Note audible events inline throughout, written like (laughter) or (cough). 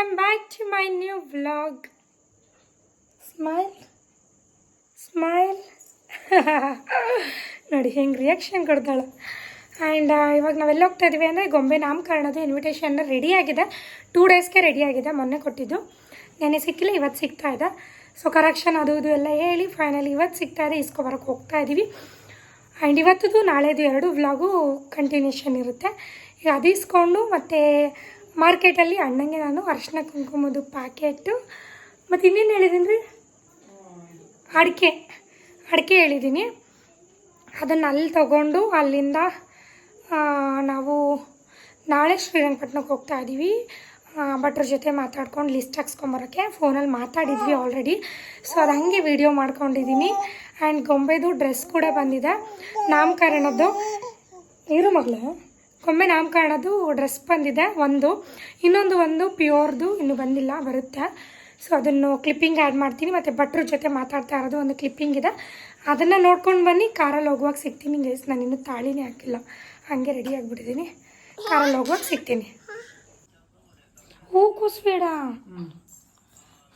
Welcome back to my new vlog. Smile. Smile. (laughs) ನೋಡಿ ಹೆಂಗೆ reaction ಕೊಡ್ತಾಳೆ ಆ್ಯಂಡ್ ಇವಾಗ ನಾವೆಲ್ಲ ಹೋಗ್ತಾ ಇದ್ದೀವಿ ಅಂದರೆ ಗೊಂಬೆ ನಾಮಕರಣದ ಇನ್ವಿಟೇಷನ್ ರೆಡಿ ಆಗಿದೆ ಟೂ ಡೇಸ್ಗೆ ರೆಡಿ ಆಗಿದೆ ಮೊನ್ನೆ ಕೊಟ್ಟಿದ್ದು ನೆನೆ ಸಿಕ್ಕಿಲ್ಲ ಇವತ್ತು ಸಿಗ್ತಾ ಇದೆ ಸೊ ಕರೆಕ್ಷನ್ ಅದು ಇದು ಎಲ್ಲ ಹೇಳಿ ಫೈನಲಿ ಇವತ್ತು ಸಿಗ್ತಾ ಇದೆ ಇಸ್ಕೊಬರಕ್ಕೆ ಹೋಗ್ತಾ ಇದ್ದೀವಿ ಆ್ಯಂಡ್ ಇವತ್ತದು ನಾಳೆದು ಎರಡು ವ್ಲಾಗು ಕಂಟಿನ್ಯೂಷನ್ ಇರುತ್ತೆ ಈಗ ಅದು ಇಸ್ಕೊಂಡು ಮತ್ತು ಮಾರ್ಕೆಟಲ್ಲಿ ಅಣ್ಣಂಗೆ ನಾನು ಅರಿಶಿನ ಕುಂಕುಮದ್ದು ಪ್ಯಾಕೆಟು ಮತ್ತು ಇನ್ನೇನು ಹೇಳಿದ್ದೀನಿ ರೀ ಅಡಿಕೆ ಅಡಿಕೆ ಹೇಳಿದ್ದೀನಿ. ಅದನ್ನು ಅಲ್ಲಿ ತಗೊಂಡು ಅಲ್ಲಿಂದ ನಾವು ನಾಳೆ ಶ್ರೀರಂಗಪಟ್ಟಣಕ್ಕೆ ಹೋಗ್ತಾ ಇದ್ದೀವಿ ಭಟ್ರ ಜೊತೆ ಮಾತಾಡ್ಕೊಂಡು ಲಿಸ್ಟ್ ಹಾಕ್ಸ್ಕೊಂಬರೋಕ್ಕೆ. ಫೋನಲ್ಲಿ ಮಾತಾಡಿದ್ವಿ ಆಲ್ರೆಡಿ ಸೊ ಅದು ಹಂಗೆ ವೀಡಿಯೋ ಮಾಡ್ಕೊಂಡಿದ್ದೀನಿ ಆ್ಯಂಡ್ ಗೊಂಬೆದು ಡ್ರೆಸ್ ಕೂಡ ಬಂದಿದೆ. ನಾಮಕರಣದ್ದು ಇರು ಮಗಳು? ಗೊಂಬೆ ನಾಮಕರಣದ್ದು ಡ್ರೆಸ್ ಬಂದಿದೆ ಒಂದು. ಇನ್ನೊಂದು ಒಂದು ಪ್ಯೂರ್ದು ಇನ್ನೂ ಬಂದಿಲ್ಲ ಬರುತ್ತೆ. ಸೊ ಅದನ್ನು ಕ್ಲಿಪ್ಪಿಂಗ್ ಆ್ಯಡ್ ಮಾಡ್ತೀನಿ. ಮತ್ತು ಭಟ್ರ ಜೊತೆ ಮಾತಾಡ್ತಾ ಇರೋದು ಒಂದು ಕ್ಲಿಪ್ಪಿಂಗ್ ಇದೆ. ಅದನ್ನು ನೋಡ್ಕೊಂಡು ಬನ್ನಿ. ಕಾರಲ್ಲಿ ಹೋಗುವಾಗ ಸಿಗ್ತೀನಿ. ಗೈಸ್ ನಾನು ಇನ್ನೂ ತಾಳಿನೇ ಹಾಕಿಲ್ಲ. ಹಾಗೆ ರೆಡಿ ಆಗಿಬಿಟ್ಟಿದ್ದೀನಿ. ಕಾರಲ್ಲಿ ಹೋಗುವಾಗ ಸಿಗ್ತೀನಿ. ಹೂ ಕೂಸ್ಬೇಡ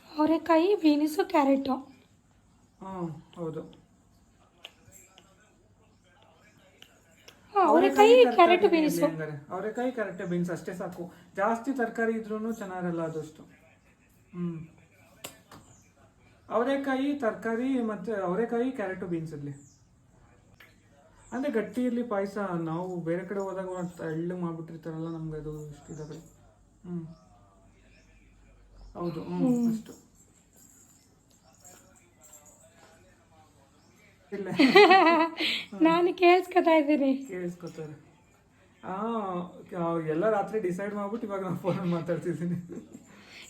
ಅವರೆಕಾಯಿ ಬೀನಿಸು ಕ್ಯಾರೆಟು. ಹೌದು. ಅವರೆಕಾಯಿ ಬೀನ್ಸ್ ಬೀನಿಸು ಅವರೆಕಾಯಿ ಕ್ಯಾರೆಟ್ ಬೀನ್ಸ್ ಅಷ್ಟೇ ಸಾಕು. ಜಾಸ್ತಿ ತರಕಾರಿ ಇದ್ರೂ ಚೆನ್ನಾಗಿರಲ್ಲ ಅದಷ್ಟು. ಹ್ಮ್. ಅವರೆಕಾಯಿ ತರಕಾರಿ ಮತ್ತೆ ಅವರೆಕಾಯಿ ಕ್ಯಾರೆಟು ಬೀನ್ಸ್ ಇರಲಿ ಅಂದ್ರೆ ಗಟ್ಟಿ ಇರಲಿ ಪಾಯಸ ನಾವು ಬೇರೆ ಕಡೆ ಹೋದಾಗ ಎಳ್ಳು ಮಾಡ್ಬಿಟ್ಟಿರ್ತಾರಲ್ಲ ನಮ್ಗೆ ಅದು ಇಷ್ಟ ಇದಾಗಲ್ಲ. ಹ್ಮ್. ಹೌದು ಹ್ಞೂ ಅಷ್ಟು. (laughs) ನಾನು ಕೇಳಿಸ್ಕೊತಾ ಇದ್ದೀನಿ. ಕೇಳಿಸ್ಕೊತಾರೆ. ಎಲ್ಲ ರಾತ್ರಿ ಡಿಸೈಡ್ ಮಾಡ್ಬಿಟ್ಟು ಇವಾಗ ನಾನು ಫೋನ್ ಮಾತಾಡ್ತಿದ್ದೀನಿ.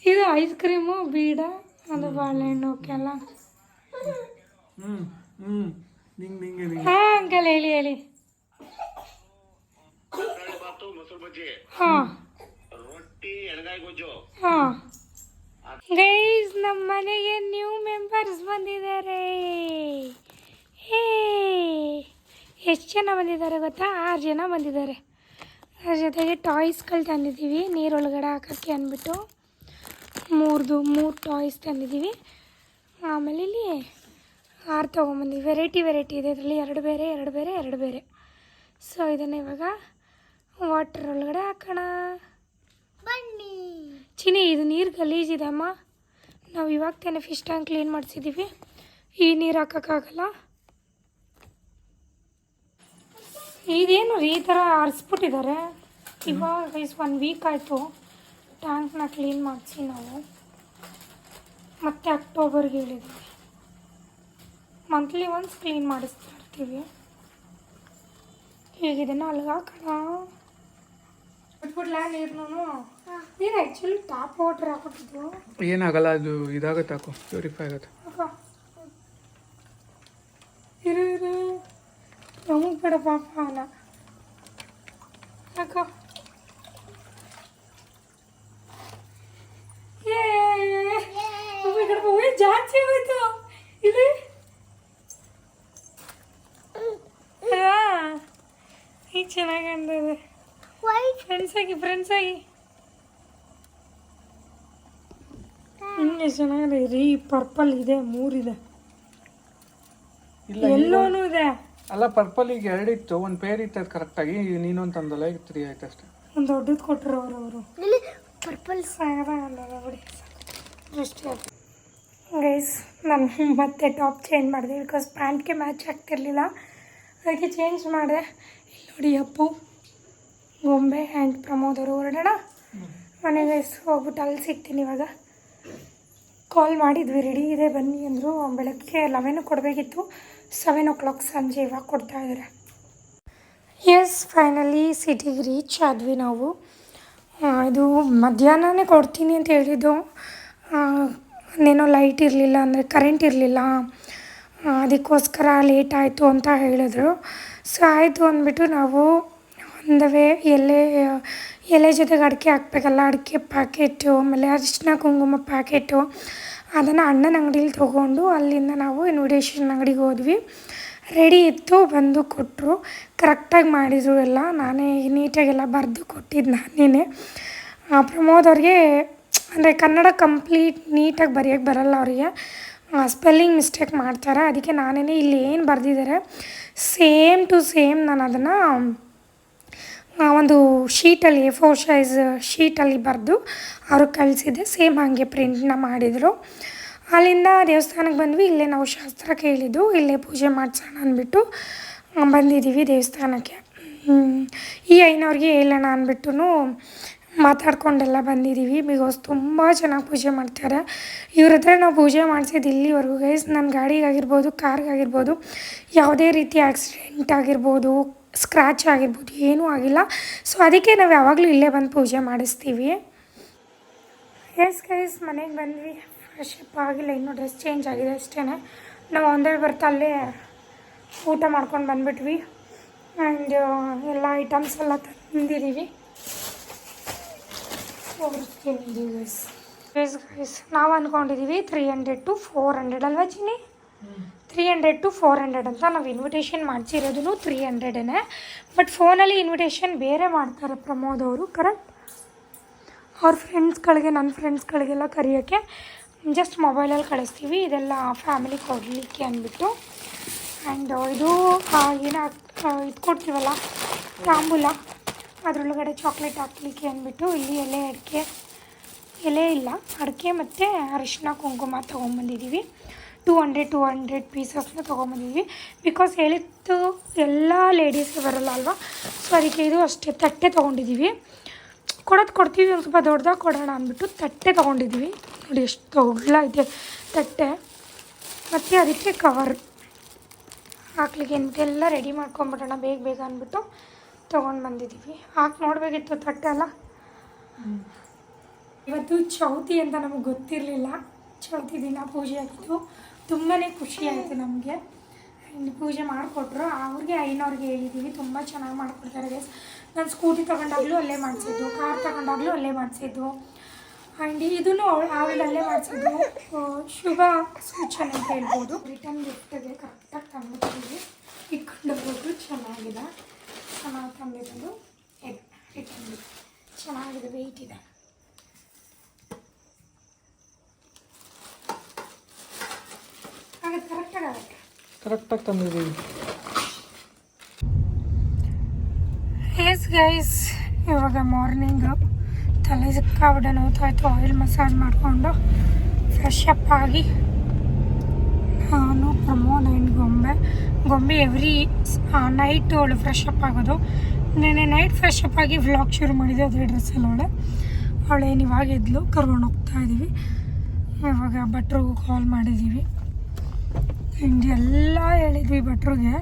ಇದು ಐಸ್ ಕ್ರೀಮು ಬೀಡ ಅದು ಬಾಳೆಹಣ್ಣು ಎಲ್ಲ ಹ್ಮ್ ಹ್ಮ್. ನಿಂಗೆ ನಿಂಗೆ ಹಾ ಅಂಕಲ್ ಹೇಳಿ ಹೇಳಿ. ಹಾಂ. ಗೊಜ್ಜು ಹಾಂ. ಗೈಸ್ ನಮ್ಮ ಮನೆಗೆ ನ್ಯೂ ಮೆಂಬರ್ಸ್ ಬಂದಿದ್ದಾರೆ. ಹೇ ಎಷ್ಟು ಜನ ಬಂದಿದ್ದಾರೆ ಗೊತ್ತಾ? ಆರು ಜನ ಬಂದಿದ್ದಾರೆ. ಅದ್ರ ಜೊತೆಗೆ ಟಾಯ್ಸ್ಗಳು ತಂದಿದ್ದೀವಿ ನೀರೊಳಗಡೆ ಹಾಕೋಕ್ಕೆ ಅಂದ್ಬಿಟ್ಟು. ಮೂರ್ದು ಮೂರು ಟಾಯ್ಸ್ ತಂದಿದ್ದೀವಿ. ಆಮೇಲೆ ಇಲ್ಲಿ ಆರು ತೊಗೊಂಬಂದಿವಿ. ವೆರೈಟಿ ವೆರೈಟಿ ಇದೆ. ಇದರಲ್ಲಿ ಎರಡು ಬೇರೆ ಎರಡು ಬೇರೆ ಎರಡು ಬೇರೆ. ಸೊ ಇದನ್ನು ಇವಾಗ ವಾಟರ್ ಒಳಗಡೆ ಹಾಕೋಣ. ಬನ್ನಿ. ಚಿನಿ ಇದು ನೀರು ಗಲೀಜಿದೆ ಅಮ್ಮ ನಾವು ಇವಾಗ ತಾನೇ ಫಿಶ್ ಟ್ಯಾಂಕ್ ಕ್ಲೀನ್ ಮಾಡಿಸಿದ್ದೀವಿ ಈ ನೀರು ಹಾಕೋಕ್ಕಾಗಲ್ಲ. ಇದೇನು ಈ ಥರ ಹರಿಸ್ಬಿಟ್ಟಿದ್ದಾರೆ ಇವಾಗ ಇಸ್ ಒನ್ ವೀಕ್ ಆಯಿತು. ಟ್ಯಾಂಕ್ನ ಕ್ಲೀನ್ ಮಾಡಿಸಿ ನಾವು. ಮತ್ತೆ ಅಕ್ಟೋಬರ್ಗೆ ಹೇಳಿದ್ವಿ. ಮಂತ್ಲಿ ಒನ್ಸ್ ಕ್ಲೀನ್ ಮಾಡಿಸ್ತಾ ಇರ್ತೀವಿ ಈಗ ಇದನ್ನು ಅಲ್ಲಿಗೆ ಹಾಕೋಣ. ಬಿಟ್ಬಿಡ್ಲಾ ನೀರ್ನು ನೀರು ಆ್ಯಕ್ಚುಲಿ ಟಾಪ್ ವಾಟರ್ ಹಾಕ್ಬಿಟ್ಟಿದ್ವು ಏನಾಗಲ್ಲ ಅದು ಇದಾಗುತ್ತೆ ಹಾಕು. ಪ್ಯೂರಿಫೈ ಆಗುತ್ತೆ. ಇರು ಇರು. ನಮಗೆ ಬೇಡ ಪಾಪ ಅಲ್ಲ. ಈ. ಉಯ್, ಜಾಸ್ತಿ ಹೋಯ್ತು ಇಲ್ಲಿ? ಈಗ ಚೆನ್ನಾಗಿ ಕಾಣ್ತದೆ. ಫ್ರೆಂಡ್ಸ್ ಆಗಿ ಫ್ರೆಂಡ್ಸ್ ಆಗಿ. ಹಿಂಗೆ ಚೆನ್ನಾಗಿದೆ. ರೀ ಪರ್ಪಲ್ ಇದೆ ಮೂರಿದೆ ಎಲ್ಲೋನು ಇದೆ. ಅಲ್ಲ ಪರ್ಪಲ್ ಈಗ ಎರಡಿತ್ತು ಒಂದು ಪೇರ್ ಇತ್ತು ಅದು ಕರೆಕ್ಟಾಗಿ ನೀನೊಂದು ತಂದಲ್ಲ ಈಗ ತ್ರೀ ಆಯ್ತು ಅಷ್ಟೇ. ಒಂದು ದೊಡ್ಡದು ಕೊಟ್ಟರು ಅವರು ಅವರು. ಪರ್ಪಲ್ ಬಿಡಿ. ದೃಷ್ಟಿ ಗೈಸ್ ನಾನು ಮತ್ತೆ ಟಾಪ್ ಚೇಂಜ್ ಮಾಡಿದೆ ಬಿಕಾಸ್ ಪ್ಯಾಂಟ್ಗೆ ಮ್ಯಾಚ್ ಆಗ್ತಿರ್ಲಿಲ್ಲ. ಅದಕ್ಕೆ ಚೇಂಜ್ ಮಾಡಿದೆ. ಇಲ್ಲಿ ನೋಡಿ ಅಪ್ಪು ಗೊಂಬೆ ಆ್ಯಂಡ್ ಪ್ರಮೋದ್ ಅವರು ಹೊರಡೋಣ. ಮನೆಗೆ ಹೋಗ್ಬಿಟ್ಟು ಅಲ್ಲಿ ಸಿಗ್ತೀನಿ ಇವಾಗ. ಕಾಲ್ ಮಾಡಿದ್ವಿ ರೆಡಿ ಇದೆ ಬನ್ನಿ ಅಂದರು. ಬೆಳಗ್ಗೆ ಲವೆನೂ ಕೊಡಬೇಕಿತ್ತು. ಸೆವೆನ್ ಓ ಕ್ಲಾಕ್ ಸಂಜೆ ಇವಾಗ ಕೊಡ್ತಾ ಇದ್ದಾರೆ. ಎಸ್ ಫೈನಲಿ ಸಿಟಿಗೆ ರೀಚ್ ಆದ್ವಿ ನಾವು. ಇದು ಮಧ್ಯಾಹ್ನನೇ ಕೊಡ್ತೀನಿ ಅಂತ ಹೇಳಿದ್ದು. ಇನ್ನೇನೋ ಲೈಟ್ ಇರಲಿಲ್ಲ ಅಂದರೆ ಕರೆಂಟ್ ಇರಲಿಲ್ಲ. ಅದಕ್ಕೋಸ್ಕರ ಲೇಟ್ ಆಯಿತು ಅಂತ ಹೇಳಿದ್ರು. ಸೊ ಆಯಿತು ಅಂದ್ಬಿಟ್ಟು ನಾವು ಒಂದವೇ ಎಲೆ ಎಲೆ ಜೊತೆಗೆ ಅಡಿಕೆ ಹಾಕ್ಬೇಕಲ್ಲ, ಅಡಿಕೆ ಪ್ಯಾಕೆಟು ಆಮೇಲೆ ಅರಿಶಿನ ಕುಂಕುಮ ಪ್ಯಾಕೆಟು ಅದನ್ನು ಅಣ್ಣನ ಅಂಗಡಿಲಿ ತೊಗೊಂಡು ಅಲ್ಲಿಂದ ನಾವು ಇನ್ವಿಟೇಷನ್ ಅಂಗಡಿಗೆ ಹೋದ್ವಿ. ರೆಡಿ ಇತ್ತು, ಬಂದು ಕೊಟ್ಟರು ಕರೆಕ್ಟಾಗಿ ಮಾಡಿದರು ಎಲ್ಲ. ನಾನೇ ನೀಟಾಗೆಲ್ಲ ಬರೆದು ಕೊಟ್ಟಿದ್ದು ನಾನೇ ಪ್ರಮೋದ್ ಅವ್ರಿಗೆ, ಅಂದರೆ ಕನ್ನಡ ಕಂಪ್ಲೀಟ್ ನೀಟಾಗಿ ಬರೆಯೋಕ್ಕೆ ಬರಲ್ಲ ಅವರಿಗೆ. ಸ್ಪೆಲ್ಲಿಂಗ್ ಮಿಸ್ಟೇಕ್ ಮಾಡ್ತಾರೆ. ಅದಕ್ಕೆ ನಾನೇ ಇಲ್ಲಿ ಏನು ಬರೆದಿದ್ದಾರೆ ಸೇಮ್ ಟು ಸೇಮ್ ನಾನು ಅದನ್ನು ಶೀಟಲ್ಲಿ ಎ ಫೋರ್ ಸೈಜ್ ಶೀಟಲ್ಲಿ ಬರೆದು ಅವ್ರಿಗೆ ಕಳಿಸಿದ್ದೆ. ಸೇಮ್ ಹಾಗೆ ಪ್ರಿಂಟ್ನ ಮಾಡಿದರು. ಅಲ್ಲಿಂದ ದೇವಸ್ಥಾನಕ್ಕೆ ಬಂದ್ವಿ. ಇಲ್ಲೇ ನಾವು ಶಾಸ್ತ್ರ ಕೇಳಿದ್ದು, ಇಲ್ಲೇ ಪೂಜೆ ಮಾಡಿಸೋಣ ಅಂದ್ಬಿಟ್ಟು ಬಂದಿದ್ದೀವಿ ದೇವಸ್ಥಾನಕ್ಕೆ. ಈ ಐನವ್ರಿಗೆ ಹೇಳೋಣ ಅಂದ್ಬಿಟ್ಟು ಮಾತಾಡ್ಕೊಂಡೆಲ್ಲ ಬಂದಿದ್ದೀವಿ. ಬಿಕಾಸ್ ತುಂಬ ಚೆನ್ನಾಗಿ ಪೂಜೆ ಮಾಡ್ತಾರೆ. ಇವ್ರ ಹತ್ರ ನಾವು ಪೂಜೆ ಮಾಡಿಸಿದ್ದು ಇಲ್ಲಿವರೆಗೂ ಗೈಸ್ ನನ್ನ ಗಾಡಿಗಾಗಿರ್ಬೋದು, ಕಾರ್ಗಾಗಿರ್ಬೋದು, ಯಾವುದೇ ರೀತಿ ಆಕ್ಸಿಡೆಂಟ್ ಆಗಿರ್ಬೋದು ಸ್ಕ್ರ್ಯಾಚ್ ಆಗಿರ್ಬೋದು, ಏನೂ ಆಗಿಲ್ಲ. ಸೊ ಅದಕ್ಕೆ ನಾವು ಯಾವಾಗಲೂ ಇಲ್ಲೇ ಬಂದು ಪೂಜೆ ಮಾಡಿಸ್ತೀವಿ. ಎಸ್ ಗೈಸ್ ಮನೆಗೆ ಬಂದ್ವಿ. ಫ್ರೆಶ್ ಆಗಿಲ್ಲ, ಇನ್ನೂ ಡ್ರೆಸ್ ಚೇಂಜ್ ಆಗಿದೆ ಅಷ್ಟೇ ನಾವು ಒಂದೇ ಬರ್ತಾ ಅಲ್ಲೇ ಊಟ ಮಾಡ್ಕೊಂಡು ಬಂದ್ಬಿಟ್ವಿ. ಆ್ಯಂಡ್ ಎಲ್ಲ ಐಟಮ್ಸ್ ಎಲ್ಲ ತಂದಿದ್ದೀವಿ ಗೈಸ್ ನಾವು ಅಂದ್ಕೊಂಡಿದ್ದೀವಿ three hundred to four hundred ಅಲ್ವಾ three hundred to four hundred ಅಂತ ನಾವು ಇನ್ವಿಟೇಷನ್ ಮಾಡಿಸಿರೋದು ತ್ರೀ ಹಂಡ್ರೆಡೇ ಬಟ್ ಫೋನಲ್ಲಿ ಇನ್ವಿಟೇಷನ್ ಬೇರೆ ಮಾಡ್ತಾರೆ ಪ್ರಮೋದ್ ಅವರು ಕರೆಕ್ಟ್ ಅವ್ರ ಫ್ರೆಂಡ್ಸ್ಗಳಿಗೆ ನನ್ನ ಫ್ರೆಂಡ್ಸ್ಗಳಿಗೆಲ್ಲ ಕರೆಯೋಕ್ಕೆ ಜಸ್ಟ್ ಮೊಬೈಲಲ್ಲಿ ಕಳಿಸ್ತೀವಿ. ಇದೆಲ್ಲ ಫ್ಯಾಮಿಲಿ ಕೊಡಲಿಕ್ಕೆ ಅಂದ್ಬಿಟ್ಟು. ಆ್ಯಂಡ್ ಇದು ಏನು ಇದು ಕೊಡ್ತೀವಲ್ಲ, ತಾಂಬೂಲ, ಅದರೊಳಗಡೆ ಚಾಕ್ಲೇಟ್ ಹಾಕ್ಲಿಕ್ಕೆ ಅಂದ್ಬಿಟ್ಟು ಇಲ್ಲಿ ಎಲೆ ಅಡಿಕೆ, ಎಲೆ ಇಲ್ಲ, ಅಡಿಕೆ ಮತ್ತು ಅರಿಶಿನ ಕುಂಕುಮ ತೊಗೊಂಬಂದಿದ್ದೀವಿ. ಟೂ ಹಂಡ್ರೆಡ್ ಟೂ ಹಂಡ್ರೆಡ್ ಪೀಸಸ್ನ ತೊಗೊಂಬಂದಿದ್ವಿ. ಬಿಕಾಸ್ ಹೇಳಿದ್ದು ಎಲ್ಲ ಲೇಡೀಸ್ಗೆ ಬರಲ್ಲ ಅಲ್ವಾ? ಸೊ ಅದಕ್ಕೆ ಇದು ಅಷ್ಟೇ, ತಟ್ಟೆ ತೊಗೊಂಡಿದ್ದೀವಿ ಕೊಡೋದು ಕೊಡ್ತೀವಿ ಒಂದು ಸ್ವಲ್ಪ ದೊಡ್ಡದಾಗ ಕೊಡೋಣ ಅಂದ್ಬಿಟ್ಟು ತಟ್ಟೆ ತೊಗೊಂಡಿದ್ವಿ. ನೋಡಿ ಎಷ್ಟು ದೊಡ್ಡ ಇದೆ ತಟ್ಟೆ. ಮತ್ತು ಅದಕ್ಕೆ ಕವರ್ ಹಾಕ್ಲಿಕ್ಕೆ ಅಂದ್ಬಿಟ್ಟು ಎಲ್ಲ ರೆಡಿ ಮಾಡ್ಕೊಂಬಿಡೋಣ, ಬೇಗ ಬೇಗ ಅಂದ್ಬಿಟ್ಟು ತೊಗೊಂಡು ಬಂದಿದ್ದೀವಿ ಹಾಕಿ ನೋಡಬೇಕಿತ್ತು ತಟ್ಟೆ ಅಲ್ಲ ಇವತ್ತು ಚೌತಿ ಅಂತ ನಮಗೆ ಗೊತ್ತಿರಲಿಲ್ಲ. ಚೌತಿ ದಿನ ಪೂಜೆ ಆಗಿತ್ತು. ತುಂಬಾ ಖುಷಿ ಆಯಿತು ನಮಗೆ. ಇಲ್ಲಿ ಪೂಜೆ ಮಾಡಿಕೊಟ್ರು. ಅವ್ರಿಗೆ, ಐನವ್ರಿಗೆ ಹೇಳಿದ್ದೀವಿ ತುಂಬ ಚೆನ್ನಾಗಿ ಮಾಡಿಕೊಡ್ತಾರೆ ಗೈಸ್ ನಾನು ಸ್ಕೂಟಿ ತೊಗೊಂಡಾಗಲೂ ಅಲ್ಲೇ ಮಾಡಿಸಿದ್ದು. ಕಾರ್ ತೊಗೊಂಡಾಗಲೂ ಅಲ್ಲೇ ಮಾಡಿಸಿದ್ದು. ಆ್ಯಂಡ್ ಇದನ್ನು ಅವಳು ಅವಳು ಅಲ್ಲೇ ಮಾಡಿಸಿದ್ದು. ಶುಭ ಸೂಚನೆ ಅಂತ ಹೇಳ್ಬೋದು. ರಿಟರ್ನ್ ಗಿಫ್ಟ್ಗೆ ಕರೆಕ್ಟಾಗಿ ತಂದಿದ್ದೀವಿ ಇಟ್ಕೊಂಡು ಹೋಗೋದು ಚೆನ್ನಾಗಿದೆ. ಚೆನ್ನಾಗಿ ತಂದಿರೋದು ಇದು ರಿಟರ್ನ್ ಚೆನ್ನಾಗಿದೆ ವೆಯ್ಟ್ ಇದೆ ಆಗುತ್ತೆ ಕರೆಕ್ಟಾಗಿ ಆಗುತ್ತೆ ಕರೆಕ್ಟಾಗಿ ತಂದಿದ್ದೀವಿ ಎಸ್ ಗೈಸ್ ಇವಾಗ ಮಾರ್ನಿಂಗ್ ತಲೆ ಸಿಕ್ಕಾಬಿಡ ನೋತಾಯ್ತು ಆಯಿಲ್ ಮಸಾಜ್ ಮಾಡಿಕೊಂಡು ಫ್ರೆಶ್ ಅಪ್ ಆಗಿ ನಾನು ಪ್ರಮೋ ನೈನ್ ಗೊಂಬೆ ಗೊಂಬೆ ಎವ್ರಿ ನೈಟ್ ಅವಳು ಫ್ರೆಶ್ ಅಪ್ ಆಗೋದು ನೆನೆ ನೈಟ್ ಫ್ರೆಶ್ ಅಪ್ ಆಗಿ ವ್ಲಾಗ್ ಶುರು ಮಾಡಿದ್ದೆ ಅದೇ ಡ್ರೆಸ್ಸಲ್ಲಿ ಅವಳೆ ಅವಳೇನು ಇವಾಗ ಇದ್ಲು, ಕರ್ಕೊಂಡು ಹೋಗ್ತಾ ಇದ್ದೀವಿ ಇವಾಗ ಭಟ್ರಿಗೂ ಕಾಲ್ ಮಾಡಿದ್ದೀವಿ ಆ್ಯಂಡ್ ಎಲ್ಲ ಹೇಳಿದ್ವಿ ಭಟ್ರಿಗೆ.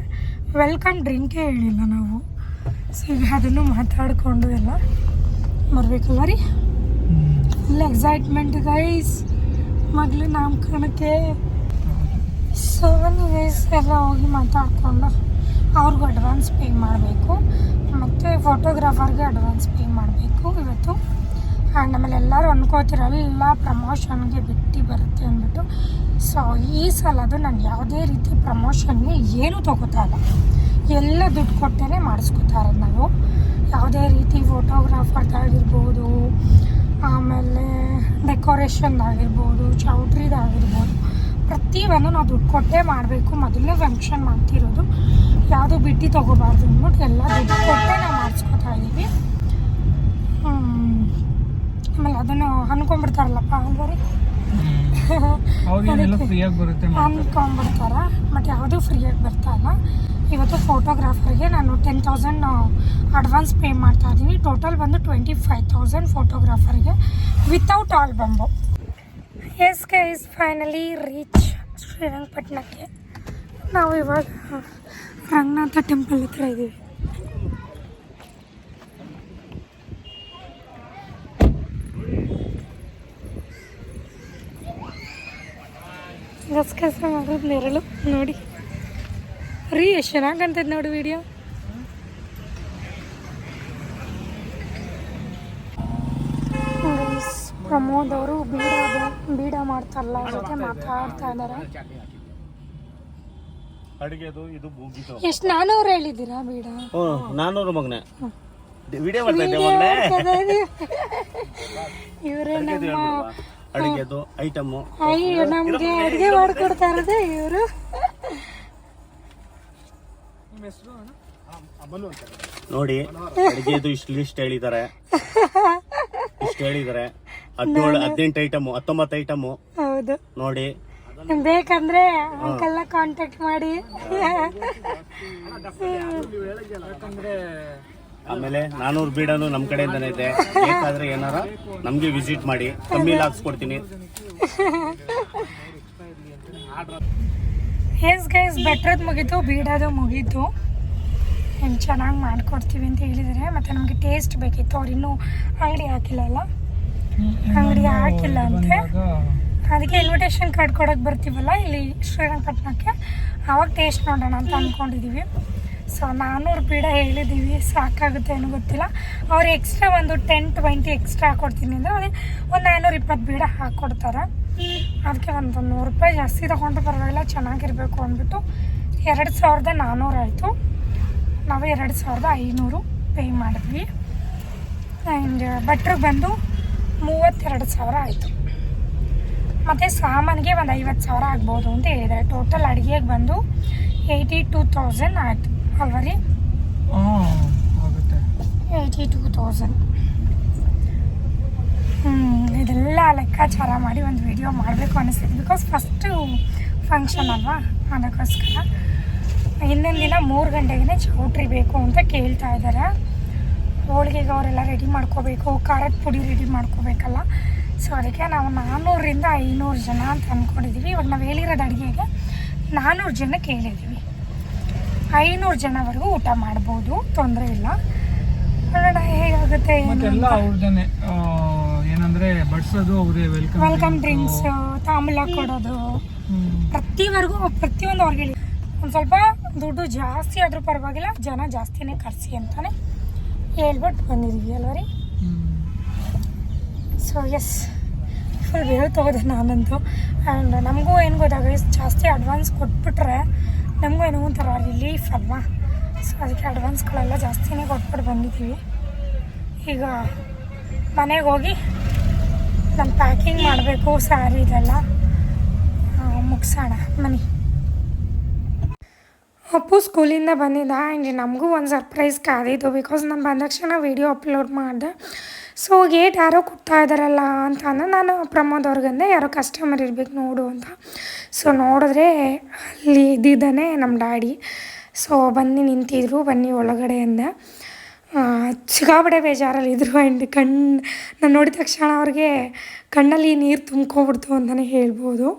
ವೆಲ್ಕಮ್ ಡ್ರಿಂಕೇ ಹೇಳಿಲ್ಲ ನಾವು. ಸೊ ಈಗ ಅದನ್ನು ಮಾತಾಡಿಕೊಂಡು ಎಲ್ಲ ಬರಬೇಕಲ್ಲ ರೀ? ಫುಲ್ ಎಕ್ಸೈಟ್ಮೆಂಟ್ ಗೈಸ್ ಮೊದಲು ನಾಮಕರಣಕ್ಕೆ ಸೊ ಗೈಸ್ ಎಲ್ಲ ಹೋಗಿ ಮಾತಾಡಿಕೊಂಡು ಅವ್ರಿಗೂ ಅಡ್ವಾನ್ಸ್ ಪೇ ಮಾಡಬೇಕು. ಮತ್ತು ಫೋಟೋಗ್ರಾಫರ್ಗೆ ಅಡ್ವಾನ್ಸ್ ಪೇ ಮಾಡಬೇಕು ಇವತ್ತು. ಆ್ಯಂಡ್ ಆಮೇಲೆ ಎಲ್ಲರೂ ಅನ್ಕೋತಿರಲ್ಲ, ಎಲ್ಲ ಪ್ರಮೋಷನ್ಗೆ ಬಿಟ್ಟು ಬರುತ್ತೆ ಅಂದ್ಬಿಟ್ಟು. ಸೊ, ಈ ಸಲ ಅದು ನಾನು ಯಾವುದೇ ರೀತಿ ಪ್ರಮೋಷನ್ಗೆ ಏನೂ ತಗೋತಾ ಇಲ್ಲ. ಎಲ್ಲ ದುಡ್ಡು ಕೊಟ್ಟೇ ಮಾಡಿಸ್ಕೊತಾ ಇರೋದು ನಾವು ಯಾವುದೇ ರೀತಿ ಫೋಟೋಗ್ರಾಫರ್ದಾಗಿರ್ಬೋದು ಆಮೇಲೆ ಡೆಕೋರೇಷನ್ದಾಗಿರ್ಬೋದು ಚೌಟ್ರಿದಾಗಿರ್ಬೋದು ಪ್ರತಿಯೊಂದು ನಾವು ದುಡ್ಡು ಕೊಟ್ಟೇ ಮಾಡಬೇಕು. ಮೊದಲೇ ಫಂಕ್ಷನ್ ಮಾಡ್ತಿರೋದು, ಯಾವುದು ಬಿಟ್ಟು ತೊಗೋಬಾರ್ದು ಅಂದ್ಬಿಟ್ಟು ಎಲ್ಲ ದುಡ್ಡು ಕೊಟ್ಟೇ ನಾವು ಮಾಡಿಸ್ಕೊತಾ ಇದ್ದೀವಿ. ಆಮೇಲೆ ಅದನ್ನು ಅನ್ಕೊಂಡ್ಬಿಡ್ತಾರಲ್ಲಪ್ಪ ಅವ್ರಿಗೆಲ್ಲ ಫ್ರೀಯಾಗಿ ಬರುತ್ತೆ ಅನ್ಕೊಂಡ್ಬಿಡ್ತಾರೆ? ಬಟ್ ಯಾವುದೂ ಫ್ರೀಯಾಗಿ ಬರ್ತಾ ಇಲ್ಲ. ಇವತ್ತು ಫೋಟೋಗ್ರಾಫರ್ಗೆ ನಾನು ಟೆನ್ ತೌಸಂಡ್ ಅಡ್ವಾನ್ಸ್ ಪೇ ಮಾಡ್ತಾ ಇದ್ದೀನಿ ಟೋಟಲ್ ಬಂದು ಟ್ವೆಂಟಿ ಫೈವ್ ತೌಸಂಡ್ ಫೋಟೋಗ್ರಾಫರ್ಗೆ without ಆಲ್ಬಂಬು S K is finally reach ಶ್ರೀರಂಗಪಟ್ಟಣಕ್ಕೆ ನಾವು ಇವಾಗ ರಂಗನಾಥ ಟೆಂಪಲ್ ಹತ್ರ ಇದ್ದೀವಿ ಗಸಗಸ ಮಾಡೋದು ನೆರಳು ನೋಡಿ. ರೀ ಎಷ್ಟು ಚೆನ್ನಾಗಿ ಕಾಣ್ತೈತೆ ನೋಡಿ ವಿಡಿಯೋ ಪ್ರಮೋದ್ ಅವರು ಬೀಡ ಬೀಡ ಮಾಡ್ತಾರಲ್ಲ ಜೊತೆ ಮಾತಾಡ್ತಾ ಇದ್ದಾರೆ ಅಡಿಗೆದು ಇದು ಬೂಗಿದು. ಎಷ್ಟು ನಾನೂರು ಹೇಳಿದ್ದೀರಾ ಬೀಡ? ನಾನೂರು ಮಗನೆ. ವಿಡಿಯೋ ಮಾಡ್ತಾ ಇದ್ದೆ ಮಗನೆ. ಇವರೇ ನಮ್ಮ ಅಡುಗೆದು ಐಟಮು. ಅಯ್ಯೋ ನಮಗೆ ಅಡುಗೆ ಮಾಡ್ಕೊಡ್ತಾ ಇರೋದು ಇವರು. ನೋಡಿ ಅಡುಗೆದು ಇಷ್ಟು ಲಿಸ್ಟ್ ಹೇಳಿದ್ದಾರೆ ಇಷ್ಟು ಹೇಳಿದ್ದಾರೆ ಹದಿನೇಳು ಹದಿನೆಂಟು ಐಟಮು ಹತ್ತೊಂಬತ್ತು ಐಟಮು. ಹೌದು. ನೋಡಿ. ಬೇಕಂದ್ರೆ ಅಂಕಲ್ನ ಕಾಂಟ್ಯಾಕ್ಟ್ ಮಾಡಿ. ಯಾಕಂದ್ರೆ ಆಮೇಲೆ ನಾನೂರು ಬೀಡನು ನಮ್ಮ ಕಡೆಯಿಂದನೇ ಇದೆ. ಬೇಕಾದ್ರೆ ಏನಾರ ನಮಗೆ ವಿಸಿಟ್ ಮಾಡಿ. ಕಮ್ಮಿ ಹಾಕ್ಸ್ಕೊಡ್ತೀನಿ ಎಸ್ ಗೈಸ್ ಬೆಟ್ರದ್ದು ಮುಗೀತು, ಬೀಡೋದು ಮುಗೀತು. ಹೆಂಗೆ ಚೆನ್ನಾಗಿ ಮಾಡ್ಕೊಡ್ತೀವಿ ಅಂತ ಹೇಳಿದರೆ. ಮತ್ತು ನಮಗೆ ಟೇಸ್ಟ್ ಬೇಕಿತ್ತು. ಅವ್ರು ಇನ್ನೂ ಅಂಗಡಿ ಹಾಕಿಲ್ಲಲ್ಲ ಅಂಗಡಿ ಹಾಕಿಲ್ಲ ಅಂತೆ. ಅದಕ್ಕೆ ಇನ್ವಿಟೇಷನ್ ಕಾರ್ಡ್ ಕೊಡೋಕೆ ಬರ್ತೀವಲ್ಲ ಇಲ್ಲಿ ಶ್ರೀರಂಗಪಟ್ಟಣಕ್ಕೆ ಆವಾಗ ಟೇಸ್ಟ್ ನೋಡೋಣ ಅಂತ ಅಂದ್ಕೊಂಡಿದ್ದೀವಿ ಸೊ ನಾನ್ನೂರು ಬೀಡ ಹೇಳಿದ್ದೀವಿ, ಸಾಕಾಗುತ್ತೆ ಏನೋ ಗೊತ್ತಿಲ್ಲ. ಅವ್ರು ಎಕ್ಸ್ಟ್ರಾ ಒಂದು ಟೆನ್ ಟ್ವೆಂಟಿ ಎಕ್ಸ್ಟ್ರಾ ಹಾಕ್ಕೊಡ್ತೀನಿ ಅಂದರೆ ಅದೇ ಒಂದು ನಾನ್ನೂರ ಇಪ್ಪತ್ತು ಬೀಡ ಹಾಕ್ಕೊಡ್ತಾರೆ ಅದಕ್ಕೆ ಒಂದು ನೂರು ರೂಪಾಯಿ ಜಾಸ್ತಿ ತೊಗೊಂಡ್ರೆ ಪರವಾಗಿಲ್ಲ, ಚೆನ್ನಾಗಿರಬೇಕು ಅಂದ್ಬಿಟ್ಟು ಎರಡು ಸಾವಿರದ ನಾನ್ನೂರು ಆಯಿತು. ನಾವು ಎರಡು ಸಾವಿರದ ಐನೂರು ಪೇ ಮಾಡಿದ್ವಿ. ಆ್ಯಂಡ್ ಭಟ್ರಿಗೆ ಬಂದು ಮೂವತ್ತೆರಡು ಸಾವಿರ ಆಯಿತು. ಮತ್ತು ಸಾಮಾನಿಗೆ ಒಂದು ಐವತ್ತು ಸಾವಿರ ಆಗ್ಬೋದು ಅಂತ ಹೇಳಿದ್ದಾರೆ. ಟೋಟಲ್ ಅಡುಗೆಗೆ ಬಂದು ಏಯ್ಟಿ ಟೂ ತೌಸಂಡ್ ಆಯಿತು. ಅಲ್ವ ರೀ ಏಯ್ಟಿ ಟೂ ತೌಸಂಡ್ ಇದೆಲ್ಲ ಲೆಕ್ಕಾಚಾರ ಮಾಡಿ ಒಂದು ವಿಡಿಯೋ ಮಾಡಬೇಕು ಅನಿಸ್ತಿದೆ ಬಿಕಾಸ್ ಫಸ್ಟು ಫಂಕ್ಷನ್ ಅಲ್ವಾ? ಅದಕ್ಕೋಸ್ಕರ. ಇನ್ನೊಂದು ದಿನ ಮೂರು ಗಂಟೆಗೆ ಚೌಟ್ರಿ ಬೇಕು ಅಂತ ಕೇಳ್ತಾ ಇದ್ದಾರೆ. ಹೋಳಿಗೆಗೆ ಅವರೆಲ್ಲ ರೆಡಿ ಮಾಡ್ಕೋಬೇಕು. ಖಾರದ ಪುಡಿ ರೆಡಿ ಮಾಡ್ಕೋಬೇಕಲ್ಲ. ಸೊ ಅದಕ್ಕೆ ನಾವು ನಾನ್ನೂರರಿಂದ ಐನೂರು ಜನ ಅಂತ ಅಂದ್ಕೊಂಡಿದ್ದೀವಿ ಇವಾಗ ನಾವು ಹೇಳಿರೋದು ಅಡುಗೆಗೆ ನಾನ್ನೂರು ಜನ ಕೇಳಿದ್ದೀವಿ ಐನೂರು ಜನವರೆಗೂ ಊಟ ಮಾಡ್ಬೋದು ತೊಂದರೆ ಇಲ್ಲ. ನೋಡೋಣ ಹೇಗಾಗುತ್ತೆ ಮತ್ತೆಲ್ಲ ಅವ್ರದೇನೆ ಏನಂದ್ರೆ ಬಡ್ಸೋದು ಅವ್ರೇ ವೆಲ್ಕಮ್ ವೆಲ್ಕಮ್ ಡ್ರಿಂಕ್ಸ್ ತಾಂಬೂಲ ಕೊಡೋದು. ಪ್ರತಿವರೆಗೂ ಪ್ರತಿಯೊಂದು ಅವ್ರಿಗೆ ಹೇಳಿ. ಒಂದು ಸ್ವಲ್ಪ ದುಡ್ಡು ಜಾಸ್ತಿ ಆದರೂ ಪರವಾಗಿಲ್ಲ ಜನ ಜಾಸ್ತಿನೇ ಕರೆಸಿ ಅಂತಾನೆ ಹೇಳ್ಬಿಟ್ಟು ಬಂದಿದ್ದೀವಿ ಅಲ್ವ ರೀ? ಸೊ ಎಸ್ ಫುಲ್ ಹೇಳ್ತೋದೆ ನಾನಂತೂ. ಆ್ಯಂಡ್ ನಮಗೂ ಏನು ಗೊತ್ತಾಗ ಜಾಸ್ತಿ ಅಡ್ವಾನ್ಸ್ ಕೊಟ್ಬಿಟ್ರೆ ನಮಗೂ ಏನೋ ಒಂಥರ ರಿಲೀಫ್ ಅಲ್ವಾ? ಸೊ ಅದಕ್ಕೆ ಅಡ್ವಾನ್ಸ್ಗಳೆಲ್ಲ ಜಾಸ್ತಿನೇ ಕೊಟ್ಬಿಟ್ಟು ಬಂದಿದ್ದೀವಿ. ಈಗ ಮನೆಗೆ ಹೋಗಿ ನಮ್ಮ ಪ್ಯಾಕಿಂಗ್ ಮಾಡಬೇಕು ಸ್ಯಾರಿ ಇದೆಲ್ಲ. ಮುಗಿಸೋಣ ಮನೆ ಅಪ್ಪು ಸ್ಕೂಲಿಂದ ಬಂದಿದ್ದ ಆ್ಯಂಡ್ ನಮಗೂ ಒಂದು ಸರ್ಪ್ರೈಸ್ ಕಾದಿದ್ದು ಬಿಕಾಸ್ ನಾನು ಬಂದ ತಕ್ಷಣ ವೀಡಿಯೋ ಅಪ್ಲೋಡ್ ಮಾಡಿದೆ. ಸೊ ಏಟ್ ಯಾರೋ ಕೊಡ್ತಾ ಇದ್ದಾರಲ್ಲ ಅಂತ ಅಂದ್ರೆ ನಾನು ಪ್ರಮೋದ್ ಅವ್ರಿಗಂದೆ ಯಾರೋ ಕಸ್ಟಮರ್ ಇರ್ಬೇಕು ನೋಡು ಅಂತ. ಸೊ ನೋಡಿದ್ರೆ ಅಲ್ಲಿ ಇದ್ದಿದ್ದಾನೆ ನಮ್ಮ ಡ್ಯಾಡಿ. ಸೊ ಬನ್ನಿ ನಿಂತಿದ್ರು, ಬನ್ನಿ ಒಳಗಡೆ ಅಂದೆ. ಸಿಗಾಬಡೆ ಬೇಜಾರಲ್ಲಿದ್ದರು ಆ್ಯಂಡ್ ಕಣ್ಣು ನಾನು ನೋಡಿದ ತಕ್ಷಣ ಅವ್ರಿಗೆ ಕಣ್ಣಲ್ಲಿ ನೀರು ತುಂಬ್ಕೊಬಿಡ್ತು ಅಂತಲೇ ಹೇಳ್ಬೋದು.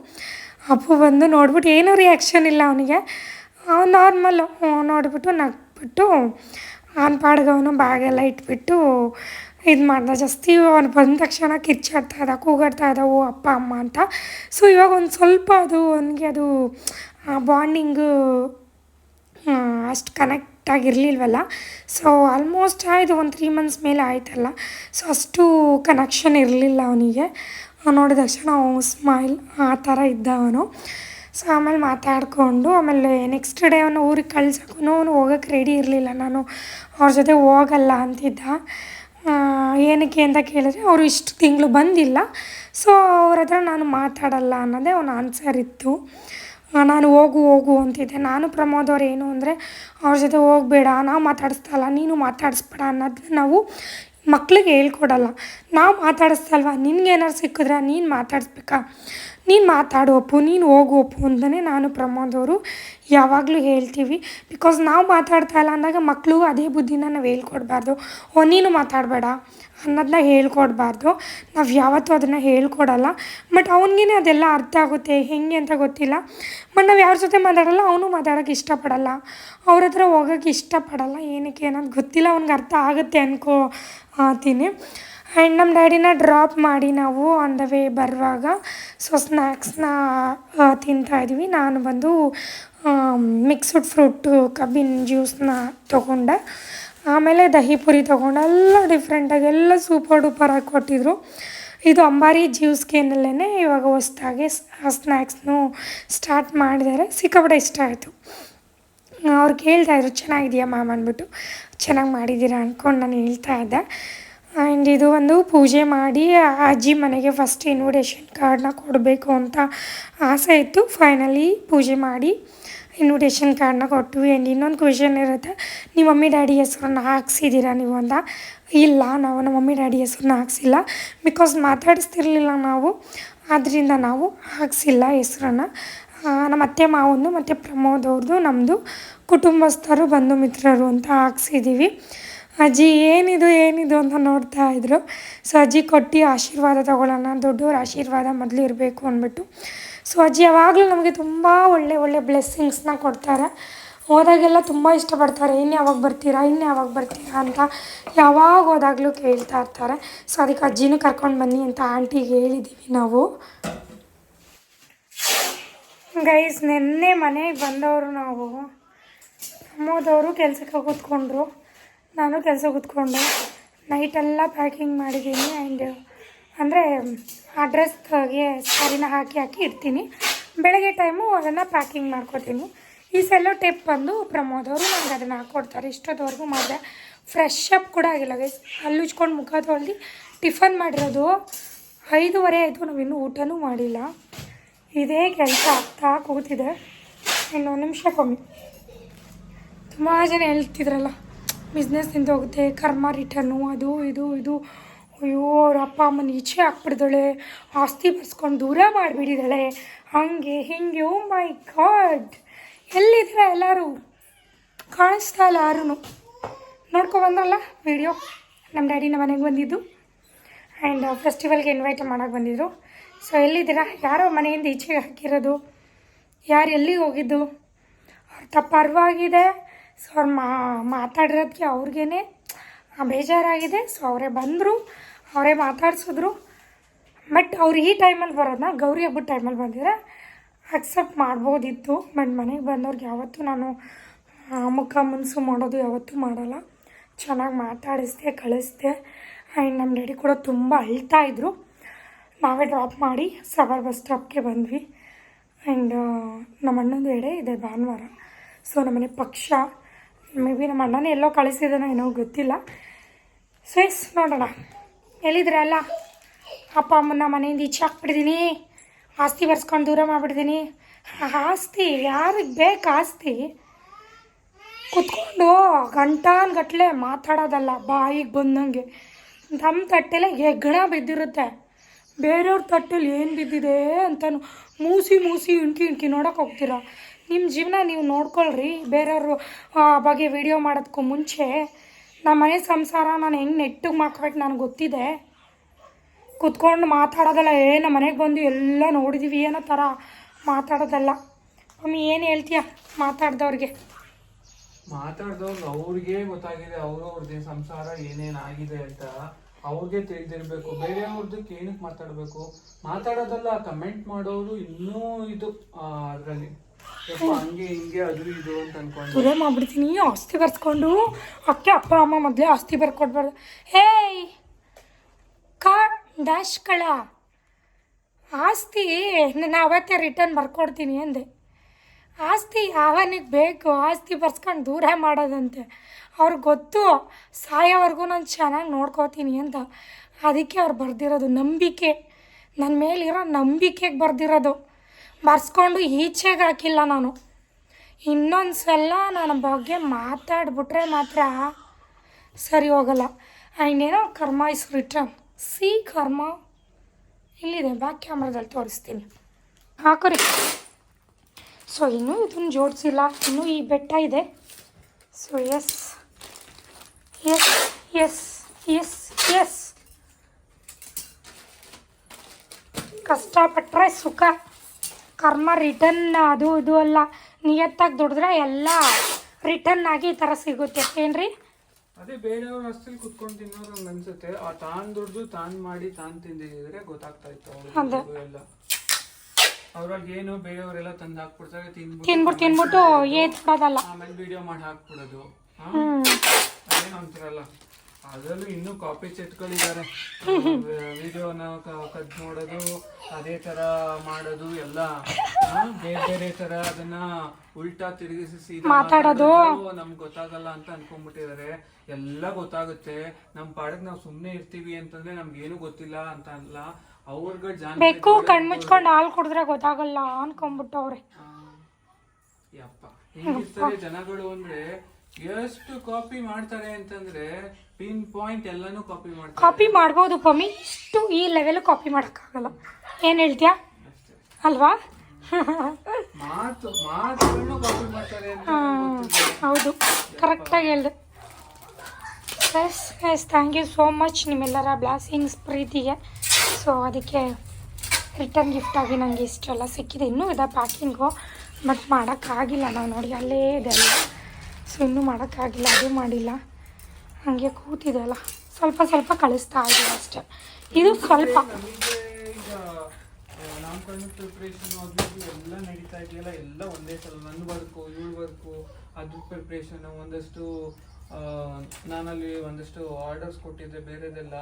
ಅಪ್ಪು ಬಂದು ನೋಡ್ಬಿಟ್ಟು ಏನೂ ರಿಯಾಕ್ಷನ್ ಇಲ್ಲ ಅವನಿಗೆ. ಅವ್ನು ನಾರ್ಮಲ್ಲು ನೋಡಿಬಿಟ್ಟು ನಗ್ಬಿಟ್ಟು ಅವನ ಪಾಡ್ಗವನು ಬ್ಯಾಗೆಲ್ಲ ಇಟ್ಬಿಟ್ಟು ಇದು ಮಾಡ್ದ ಜಾಸ್ತಿ ಅವ್ನು ಬಂದ ತಕ್ಷಣ ಕಿರ್ಚಾಡ್ತಾ ಇದ್ದ, ಕೂಗಾಡ್ತಾ ಇದ್ದ, ಓ ಅಪ್ಪ, ಅಮ್ಮ ಅಂತ. ಸೊ ಇವಾಗ ಒಂದು ಸ್ವಲ್ಪ ಅದು ಅವನಿಗೆ ಅದು ಬಾಂಡಿಂಗು ಅಷ್ಟು ಕನೆಕ್ಟ್ ಆಗಿರಲಿಲ್ವಲ್ಲ? ಸೊ ಆಲ್ಮೋಸ್ಟ್ ಆಯಿತು ಒಂದು ತ್ರೀ ಮಂತ್ಸ್ ಮೇಲೆ ಆಯ್ತಲ್ಲ? ಸೊ ಅಷ್ಟು ಕನೆಕ್ಷನ್ ಇರಲಿಲ್ಲ ಅವನಿಗೆ. ನೋಡಿದ ತಕ್ಷಣ ಅವನು ಸ್ಮೈಲ್ ಆ ಥರ ಇದ್ದ ಅವನು. ಸೊ ಆಮೇಲೆ ಮಾತಾಡಿಕೊಂಡು, ಆಮೇಲೆ ನೆಕ್ಸ್ಟ್ ಡೇ ಅವನು ಊರಿಗೆ ಕಳ್ಸೋಕ್ಕೂ ಅವನು ಹೋಗೋಕ್ಕೆ ರೆಡಿ ಇರಲಿಲ್ಲ. ನಾನು ಅವ್ರ ಜೊತೆ ಹೋಗಲ್ಲ ಅಂತಿದ್ದ. ಏನಕ್ಕೆ ಅಂತ ಕೇಳಿದ್ರೆ ಅವರು ಇಷ್ಟು ತಿಂಗಳು ಬಂದಿಲ್ಲ. ಸೊ ಅವ್ರ ಹತ್ರ ನಾನು ಮಾತಾಡಲ್ಲ ಅನ್ನೋದೇ ಅವನ ಆನ್ಸರ್ ಇತ್ತು. ನಾನು ಹೋಗು ಹೋಗು ಅಂತಿದ್ದೆ. ನಾನು ಪ್ರಮೋದ್ ಅವ್ರು ಏನು ಅಂದರೆ, ಅವ್ರ ಜೊತೆ ಹೋಗಬೇಡ ನಾವು ಮಾತಾಡಿಸ್ತಲ್ಲ ನೀನು ಮಾತಾಡಿಸ್ಬೇಡ ಅನ್ನೋದನ್ನ ನಾವು ಮಕ್ಳಿಗೆ ಹೇಳ್ಕೊಡಲ್ಲ. ನಾವು ಮಾತಾಡಿಸ್ತಲ್ವ ನಿನ್ಗೇನಾರು ಸಿಕ್ಕಿದ್ರೆ ನೀನು ಮಾತಾಡಿಸ್ಬೇಕಾ? ನೀನು ಮಾತಾಡು ಅಪ್ಪು, ನೀನು ಹೋಗು ಅಪ್ಪು ಅಂತಲೇ ನಾನು ಪ್ರಮೋದ್ ಅವರು ಯಾವಾಗಲೂ ಹೇಳ್ತೀವಿ. ಬಿಕಾಸ್ ನಾವು ಮಾತಾಡ್ತಾ ಇಲ್ಲ ಅಂದಾಗ ಮಕ್ಕಳು ಅದೇ ಬುದ್ಧಿನ ನಾವು ಹೇಳ್ಕೊಡ್ಬಾರ್ದು. ಓ, ನೀನು ಮಾತಾಡಬೇಡ ಅನ್ನೋದನ್ನ ಹೇಳ್ಕೊಡ್ಬಾರ್ದು. ನಾವು ಯಾವತ್ತೂ ಅದನ್ನು ಹೇಳ್ಕೊಡಲ್ಲ. ಬಟ್ ಅವನಿಗೇ ಅದೆಲ್ಲ ಅರ್ಥ ಆಗುತ್ತೆ, ಹೆಂಗೆ ಅಂತ ಗೊತ್ತಿಲ್ಲ. ಬಟ್ ನಾವು ಯಾರ ಜೊತೆ ಮಾತಾಡಲ್ಲ, ಅವನು ಮಾತಾಡೋಕ್ಕೆ ಇಷ್ಟಪಡಲ್ಲ. ಅವ್ರ ಹತ್ರ ಹೋಗೋಕ್ಕೆ ಇಷ್ಟಪಡಲ್ಲ ಏನಕ್ಕೆ ಅನ್ನೋದು ಗೊತ್ತಿಲ್ಲ, ಅವ್ನಿಗೆ ಅರ್ಥ ಆಗುತ್ತೆ ಅನ್ಕೋ ಆತೀನಿ ಆ್ಯಂಡ್ ನಮ್ಮ ಡ್ಯಾಡಿನ ಡ್ರಾಪ್ ಮಾಡಿ ನಾವು ಆನ್ ದ ವೇ ಬರುವಾಗ ಸೊ ಸ್ನ್ಯಾಕ್ಸ್ನ ತಿಂತಾಯಿದ್ವಿ ನಾನು ಬಂದು ಮಿಕ್ಸ್ಡ್ ಫ್ರೂಟು ಕಬ್ಬಿನ ಜ್ಯೂಸನ್ನ ತೊಗೊಂಡೆ, ಆಮೇಲೆ ದಹಿ ಪುರಿ ತೊಗೊಂಡೆ, ಎಲ್ಲ ಡಿಫ್ರೆಂಟಾಗಿ ಎಲ್ಲ ಸೂಪರ್ ಡೂಪರಾಗಿ ಕೊಟ್ಟಿದ್ರು. ಇದು ಅಂಬಾರಿ ಜ್ಯೂಸ್ ಕೇನಲ್ಲೇ ಇವಾಗ ಹೊಸ್ದಾಗಿ ಸ್ನ್ಯಾಕ್ಸ್ನು ಸ್ಟಾರ್ಟ್ ಮಾಡಿದ್ದಾರೆ. ಸಿಕ್ಕಾಪಟ್ಟೆ ಇಷ್ಟ ಆಯಿತು. ಅವ್ರು ಕೇಳ್ತಾಯಿದ್ರು ಚೆನ್ನಾಗಿದೆಯಾ ಮ್ಯಾಮ್ ಅಂದ್ಬಿಟ್ಟು, ಚೆನ್ನಾಗಿ ಮಾಡಿದ್ದೀರಾ? ಅಂದ್ಕೊಂಡು ನಾನು ಹೇಳ್ತಾ ಇದ್ದೆ. ಆ್ಯಂಡ್ ಇದು ಒಂದು ಪೂಜೆ ಮಾಡಿ ಅಜ್ಜಿ ಮನೆಗೆ ಫಸ್ಟ್ ಇನ್ವಿಟೇಷನ್ ಕಾರ್ಡ್ನ ಕೊಡಬೇಕು ಅಂತ ಆಸೆ ಇತ್ತು. ಫೈನಲಿ ಪೂಜೆ ಮಾಡಿ ಇನ್ವಿಟೇಷನ್ ಕಾರ್ಡ್ನ ಕೊಟ್ವಿ ಆ್ಯಂಡ್ ಇನ್ನೊಂದು ಕ್ವೆಶನ್ ಇರುತ್ತೆ? ನಿಮ್ಮ ಮಮ್ಮಿ, ಡ್ಯಾಡಿ ಹೆಸ್ರನ್ನ ಹಾಕ್ಸಿದ್ದೀರಾ ನೀವು ಅಂತ? ಇಲ್ಲ, ನಾವು ನಮ್ಮ ಮಮ್ಮಿ, ಡ್ಯಾಡಿ ಹೆಸ್ರನ್ನ ಹಾಕ್ಸಿಲ್ಲ. ಬಿಕಾಸ್ ಮಾತಾಡಿಸ್ತಿರ್ಲಿಲ್ಲ ನಾವು. ಆದ್ದರಿಂದ ನಾವು ಹಾಕ್ಸಿಲ್ಲ ಹೆಸ್ರನ್ನ. ನಮ್ಮ ಅತ್ತೆ ಮಾವಂದು ಮತ್ತು ಪ್ರಮೋದ್ ಅವ್ರದ್ದು ನಮ್ಮದು ಕುಟುಂಬಸ್ಥರು, ಬಂಧು ಮಿತ್ರರು ಅಂತ ಹಾಕ್ಸಿದ್ದೀವಿ ಅಜ್ಜಿ, ಏನಿದು ಏನಿದು ಅಂತ ನೋಡ್ತಾ ಇದ್ರು. ಸೊ, ಅಜ್ಜಿ, ಕೊಟ್ಟು ಆಶೀರ್ವಾದ ತಗೊಳ್ಳೋಣ, ದೊಡ್ಡವ್ರ ಆಶೀರ್ವಾದ ಮೊದಲು ಇರಬೇಕು ಅಂದ್ಬಿಟ್ಟು. ಸೊ, ಅಜ್ಜಿ, ಯಾವಾಗಲೂ ನಮಗೆ ತುಂಬ ಒಳ್ಳೆ ಒಳ್ಳೆ ಬ್ಲೆಸ್ಸಿಂಗ್ಸ್ನ ಕೊಡ್ತಾರೆ. ಹೋದಾಗೆಲ್ಲ ತುಂಬ ಇಷ್ಟಪಡ್ತಾರೆ ಇನ್ನು ಯಾವಾಗ ಬರ್ತೀರಾ ಇನ್ನು ಯಾವಾಗ ಬರ್ತೀರಾ ಅಂತ ಯಾವಾಗ ಹೋದಾಗಲೂ ಕೇಳ್ತಾ ಇರ್ತಾರೆ. ಸೊ, ಅದಕ್ಕೆ ಅಜ್ಜಿನೂ ಕರ್ಕೊಂಡು ಬನ್ನಿ ಅಂತ ಆಂಟಿಗೆ ಹೇಳಿದ್ದೀವಿ ನಾವು. ಗೈಸ್ ನಿನ್ನೆ ಮನೆಗೆ ಬಂದವರು ನಾವು. ಅಮ್ಮೋದವರು ಕೆಲಸಕ್ಕೆ ಕೂತ್ಕೊಂಡ್ರು. ನಾನು ಕೆಲಸ ಕೂತ್ಕೊಂಡು ನೈಟೆಲ್ಲ ಪ್ಯಾಕಿಂಗ್ ಮಾಡಿದ್ದೀನಿ ಆ್ಯಂಡ್ ಅಂದರೆ ಆ ಡ್ರೆಸ್ಗೆ ಸ್ಯಾರಿನ ಹಾಕಿ ಹಾಕಿ ಇಡ್ತೀನಿ. ಬೆಳಗ್ಗೆ ಟೈಮು ಅದನ್ನು ಪ್ಯಾಕಿಂಗ್ ಮಾಡ್ಕೊತೀನಿ. ಈ ಸೆಲ್ಲೋ ಟೇಪ್ ಬಂದು ಪ್ರಮೋದ್ ಅವರು ನನಗೆ ಅದನ್ನು ಹಾಕ್ಕೊಡ್ತಾರೆ ಇಷ್ಟೊತ್ತವರೆಗೂ ಮಾಡಿದೆ ಫ್ರೆಶ್ ಅಪ್ ಕೂಡ ಆಗಿಲ್ಲ ಗೈಸ್ ಉಜ್ಕೊಂಡು ಮುಖ ತೊಳ್ದು ಟಿಫನ್ ಮಾಡಿರೋದು ಐದೂವರೆ ಆಯಿತು. ನಾವಿನ್ನೂ ಊಟನೂ ಮಾಡಿಲ್ಲ. ಇದೇ ಕೆಲಸ ಆಗ್ತಾ ಕೂತಿದೆ. ಇನ್ನೊಂದು ನಿಮಿಷ ಕಮ್ಮಿ ತುಂಬ ಜನ ಹೇಳ್ತಿದ್ರಲ್ಲ. ಬಿಸ್ನೆಸ್ ನಿಂತು ಹೋಗುತ್ತೆ, ಕರ್ಮ ರಿಟರ್ನು ಅದು, ಇದು ಇದು. ಅಯ್ಯೋ, ಅವ್ರ ಅಪ್ಪ ಅಮ್ಮನ ಈಚೆ ಹಾಕ್ಬಿಡ್ದಾಳೆ, ಆಸ್ತಿ ಬರ್ಸ್ಕೊಂಡು ದೂರ ಮಾಡಿಬಿಟ್ಟಿದ್ದಾಳೆ ಹಾಗೆ, ಹಿಂಗೆ ಓ ಮೈ ಗಾಡ್ ಎಲ್ಲಿದ್ರ ಎಲ್ಲರೂ? ಕಾಣಿಸ್ತಾ ಇಲ್ಲ ಯಾರೂ ನೋಡ್ಕೊ ಬಂದ್ರಲ್ಲ ವಿಡಿಯೋ ನಮ್ಮ ಡ್ಯಾಡಿ ನಮ್ಮ ಮನೆಗೆ ಬಂದಿದ್ದು. ಆ್ಯಂಡ್ ಫೆಸ್ಟಿವಲ್ಗೆ ಇನ್ವೈಟ್ ಮಾಡೋಕ್ಕೆ ಬಂದಿದ್ದರು ಸೊ ಎಲ್ಲಿದ್ದೀರಾ? ಯಾರೋ ಮನೆಯಿಂದ ಈಚೆಗೆ ಹಾಕಿರೋದು? ಯಾರು ಎಲ್ಲಿಗೆ ಹೋಗಿದ್ದು? ಅವ್ರ ತಪ್ಪು ಅರ್ವಾಗಿದೆ ಸೊ ಅವ್ರು ಮಾ ಮಾತಾಡಿರೋದಕ್ಕೆ ಅವ್ರಿಗೇ ಬೇಜಾರಾಗಿದೆ. ಸೊ ಅವರೇ ಬಂದರು, ಅವರೇ ಮಾತಾಡಿಸಿದ್ರು. ಬಟ್ ಅವ್ರು ಈ ಟೈಮಲ್ಲಿ ಬರೋದನ್ನ ಗೌರಿ ಹಬ್ಬದ ಟೈಮಲ್ಲಿ ಬಂದಿದ್ರೆ ಅಕ್ಸೆಪ್ಟ್ ಮಾಡ್ಬೋದಿತ್ತು. ಬಟ್ ಮನೆಗೆ ಬಂದವ್ರಿಗೆ ಯಾವತ್ತೂ ನಾನು ಮುಖ ಮುನ್ಸು ಮಾಡೋದು ಯಾವತ್ತೂ ಮಾಡಲ್ಲ. ಚೆನ್ನಾಗಿ ಮಾತಾಡಿಸ್ದೆ, ಕಳಿಸ್ದೆ. ಆ್ಯಂಡ್ ನಮ್ಮ ಡ್ಯಾಡಿ ಕೂಡ ತುಂಬ ಅಳ್ತಾ ಇದ್ದರು ನಾವೇ ಡ್ರಾಪ್ ಮಾಡಿ ಸಬರ್ ಬಸ್ ಸ್ಟಾಪ್ಗೆ ಬಂದ್ವಿ. ಆ್ಯಂಡ್ ನಮ್ಮ ಅಣ್ಣಂದು ಎಡೆ ಇದೆ ಭಾನುವಾರ. ಸೊ ನಮ್ಮನೆ ಪಕ್ಷ ಮೇ ಬಿ ನಮ್ಮ ಅಣ್ಣನೇ ಎಲ್ಲೋ ಕಳಿಸಿದಾನೋ ಏನೋ ಗೊತ್ತಿಲ್ಲ. ಸೊ ನೋಡೋಣ. ಎಲ್ಲಿದ್ರಲ್ಲ ಅಪ್ಪ ಅಮ್ಮನ ಮನೆಯಿಂದ ಈಚೆ ಹಾಕ್ಬಿಟ್ಟಿದ್ದೀನಿ ಆಸ್ತಿ ಬರ್ಸ್ಕೊಂಡು ದೂರ ಮಾಡಿಬಿಡ್ತೀನಿ ಆಸ್ತಿ, ಯಾರಿಗೆ ಬೇಕು ಆಸ್ತಿ? ಕುತ್ಕೊಂಡು ಗಂಟಾನ್ಗಟ್ಲೆ ಮಾತಾಡೋದಲ್ಲ, ಬಾಯಿಗೆ ಬಂದಂಗೆ. ನಮ್ಮ ತಟ್ಟೆಲೆ ಹೆಗ್ಗಣ ಬಿದ್ದಿರುತ್ತೆ. ಬೇರೆಯವ್ರ ತಟ್ಟೆಲಿ ಏನು ಬಿದ್ದಿದೆ ಅಂತಲೂ ಮೂಸಿ ಮೂಸಿ ಇಣ್ಕಿ ಇಣ್ಕಿ ನೋಡೋಕೆ ಹೋಗ್ತೀರಾ? ನಿಮ್ಮ ಜೀವನ ನೀವು ನೋಡ್ಕೊಳ್ರಿ. ಬೇರೆಯವರು ಬಗ್ಗೆ ವಿಡಿಯೋ ಮಾಡೋದಕ್ಕೂ ಮುಂಚೆ ನಮ್ಮ ಮನೆ ಸಂಸಾರ ನಾನು ಹೆಂಗೆ ನೆಟ್ಟಿಗೆ ಮಾಡ್ಕೋಬೇಕು ನನಗೆ ಗೊತ್ತಿದೆ. ಕುತ್ಕೊಂಡು ಮಾತಾಡೋದಲ್ಲ, ಏ ನಮ್ಮ ಮನೆಗೆ ಬಂದು ಎಲ್ಲ ನೋಡಿದ್ದೀವಿ ಏನೋ ಥರ ಮಾತಾಡೋದಲ್ಲ. ಮಮ್ಮಿ, ಏನು ಹೇಳ್ತೀಯ ಮಾತಾಡ್ದವ್ರಿಗೆ? ಮಾತಾಡ್ದವ್ರು ಅವ್ರಿಗೆ ಗೊತ್ತಾಗಿದೆ, ಅವ್ರು ಅವ್ರದ್ದು ಸಂಸಾರ ಏನೇನಾಗಿದೆ ಅಂತ ಅವ್ರಿಗೆ ತಿಳಿದಿರಬೇಕು. ಬೇರೆಯವ್ರದಕ್ಕೆ ಏನಕ್ಕೆ ಮಾತಾಡಬೇಕು? ಮಾತಾಡೋದಲ್ಲ ಕಮೆಂಟ್ ಮಾಡೋರು ಇನ್ನೂ ಇದು ಅದರಲ್ಲಿ. ಹಂಗೆ ಮಾಡ್ಬಿಡ್ತೀನಿ, ಆಸ್ತಿ ಬರ್ಸ್ಕೊಂಡು. ಅಕ್ಕೆ, ಅಪ್ಪ, ಅಮ್ಮ ಮೊದಲೇ ಆಸ್ತಿ ಬರ್ಕೊಡ್ಬಾರ್ದು. ಹೇಯ್ ಕಾ ಡ್ಯಾಶ್ ಕಳ ಆಸ್ತಿ ನಾನು ಅವತ್ತೇ ರಿಟರ್ನ್ ಬರ್ಕೊಡ್ತೀನಿ ಅಂದೆ. ಆಸ್ತಿ ಯಾವನಿಗೆ ಬೇಕು, ಆಸ್ತಿ ಬರ್ಸ್ಕೊಂಡು ದೂರ ಮಾಡೋದಂತೆ. ಅವ್ರಿಗೆ ಗೊತ್ತು, ಸಾಯೋವರೆಗೂ ನಾನು ಚೆನ್ನಾಗಿ ನೋಡ್ಕೋತೀನಿ ಅಂತ. ಅದಕ್ಕೆ ಅವ್ರು ಬರ್ದಿರೋದು ನಂಬಿಕೆ. ನನ್ನ ಮೇಲಿರೋ ನಂಬಿಕೆಗೆ ಬರೆದಿರೋದು. ಬರ್ಸ್ಕೊಂಡು ಈಚೆಗೆ ಹಾಕಿಲ್ಲ ನಾನು. ಇನ್ನೊಂದು ಸಲ ನನ್ನ ಬಗ್ಗೆ ಮಾತಾಡ್ಬಿಟ್ರೆ ಮಾತ್ರ ಸರಿ ಹೋಗಲ್ಲ. ಇನ್ನೇನೋ ಕರ್ಮ ಇಸ್ ರಿಟರ್ನ್ ಸಿ ಕರ್ಮ. ಇಲ್ಲಿದೆ ಬ್ಯಾಕ್ ಕ್ಯಾಮ್ರಾದಲ್ಲಿ ತೋರಿಸ್ತೀನಿ. ಹಾಕೋರಿ. ಸೊ ಇನ್ನೂ ಇದನ್ನು ಜೋಡಿಸಿಲ್ಲ. ಇನ್ನೂ ಈ ಬೆಟ್ಟ ಇದೆ. So yes yes yes yes yes ಕಷ್ಟಪಟ್ಟರೆ ಸುಖ. ಕರ್ಮ ರಿಟರ್ನ್ ಅದು ಇದು ಅಲ್ಲ. ನಿಯತ್ತಾಗಿ ದುಡಿದ್ರೆ ಎಲ್ಲ ರಿಟರ್ನ್ ಆಗಿ ಈ ಥರ ಸಿಗುತ್ತೆ. ಏನ್ರಿ? ಅದೇ ಬೇರೆಯವ್ರ ಅಷ್ಟಲ್ಲಿ ಕುತ್ಕೊಂಡು ತಿನ್ನೋದು ಹಂಗ್ ಅನ್ಸುತ್ತೆ. ಆ ತಾನ್ ದುಡ್ದು ತಾನ್ ಮಾಡಿ ತಾನ್ ತಿಂದಿದ್ರೆ ಗೊತ್ತಾಗ್ತಾ ಇತ್ತು ಅವ್ರಿಗೆ ಎಲ್ಲ. ಅವ್ರಾಗ ಏನು ಬೇರೆಯವರೆಲ್ಲ ತಂದು ಹಾಕ್ಬಿಡ್ತಾರೆ ತಿನ್ಬಿಟ್ಟು ತಿನ್ಬಿಟ್ಟು ತಿನ್ಬಿಟ್ಟು ಆಮೇಲೆ ವಿಡಿಯೋ ಮಾಡಿ ಹಾಕ್ಬಿಡೋದು. ಏನೋ ಅಂತಾರಲ್ಲ ಅದರಲ್ಲೂ ಇನ್ನೂ ಕಾಪಿ ಚೆಟ್ಗಳಿದ್ದಾರೆ ವಿಡಿಯೋನ ಕದ್ ನೋಡೋದು ಅದೇ ತರ ಮಾಡೋದು ಎಲ್ಲ ಬೇರೆ ಬೇರೆ ತರ ಅದನ್ನ ಉಲ್ಟಾ ತಿರುಗಿಸಿ ಮಾತಾಡೋದು. ನಮ್ಗೆ ಗೊತ್ತಾಗಲ್ಲ ಅಂತ ಅನ್ಕೊಂಡ್ಬಿಟ್ಟಿದ್ದಾರೆ ಎಲ್ಲ ಗೊತ್ತಾಗುತ್ತೆ. ನಮ್ ಪಾಡಕ್ ನಾವು ಸುಮ್ನೆ ಇರ್ತೀವಿ ಅಂತಂದ್ರೆ ನಮ್ಗೆ ಏನು ಗೊತ್ತಿಲ್ಲ ಅಂತ ಅಲ್ಲ. ಅವ್ರಗಳ ಜಾಣ ಬೆಕ್ಕು ಕಣ್ಮುಚ್ಕೊಂಡು ಹಾಲು ಕುಡಿದ್ರೆ ಗೊತ್ತಾಗಲ್ಲ ಅನ್ಕೊಂಡ್ಬಿಟ್ಟು ಅವ್ರೆ. ಯಪ್ಪ. ಹೇಗಿರ್ತಾರೆ ಜನಗಳು ಅಂದ್ರೆ ಎಷ್ಟು ಕಾಪಿ ಮಾಡ್ತಾರೆ ಅಂತಂದ್ರೆ ಪಿನ್ ಪಾಯಿಂಟ್ ಎಲ್ಲಾನು ಕಾಪಿ ಮಾಡ್ತಾರೆ. ಕಾಪಿ ಮಾಡ್ಬೋದು ಪಮ್ಮಿ. ಇಷ್ಟು ಈ ಲೆವೆಲ್ ಕಾಪಿ ಮಾಡೋಕ್ಕಾಗಲ್ಲ. ಏನು ಹೇಳ್ತೀಯಾ? ಅಲ್ವಾ? ಮಾತು ಮಾತುಗಳನ್ನು ಕಾಪಿ ಮಾಡ್ತಾರೆ ಹೌದು. ಕರೆಕ್ಟಾಗಿ ಹೇಳಿದೆ. Yes yes thank you so much ನಿಮ್ಮೆಲ್ಲರ ಬ್ಲಾಸಿಂಗ್ಸ್ ಪ್ರೀತಿಗೆ. ಸೊ ಅದಕ್ಕೆ ರಿಟರ್ನ್ ಗಿಫ್ಟ್ ಆಗಿ ನನಗೆ ಇಷ್ಟೆಲ್ಲ ಸಿಕ್ಕಿದೆ. ಇನ್ನೂ ಇದೆ ಪ್ಯಾಕಿಂಗು ಬಟ್ ಮಾಡೋಕ್ಕಾಗಿಲ್ಲ ನಾವು ನೋಡಿ. ಅಲ್ಲೇ ಇದೆ ಅಲ್ಲ. ಸೊ ಇನ್ನೂ ಮಾಡೋಕ್ಕಾಗಿಲ್ಲ ಅದು ಮಾಡಿಲ್ಲ. ಹಾಗೆ ಕೂತಿದೆ ಅಲ್ಲ. ಸ್ವಲ್ಪ ಸ್ವಲ್ಪ ಕಳಿಸ್ತಾ ಇದೆ ಅಷ್ಟೆ. ಇದು ಸ್ವಲ್ಪ. ನಾಮಕರಣ ಪ್ರಿಪ್ರೇಷನ್ ಅದು ಎಲ್ಲ ನಡೀತಾ ಇದೆಯಲ್ಲ, ಎಲ್ಲ ಒಂದೇ ಸಲ ನನ್ನ ವರ್ಕು, ಇವಳ ವರ್ಕು ಅದ್ರ ಪ್ರಿಪ್ರೇಷನ್ ಒಂದಷ್ಟು ನಾನಲ್ಲಿ ಒಂದಷ್ಟು ಆರ್ಡರ್ಸ್ ಕೊಟ್ಟಿದ್ದೆ ಬೇರೆದೆಲ್ಲ,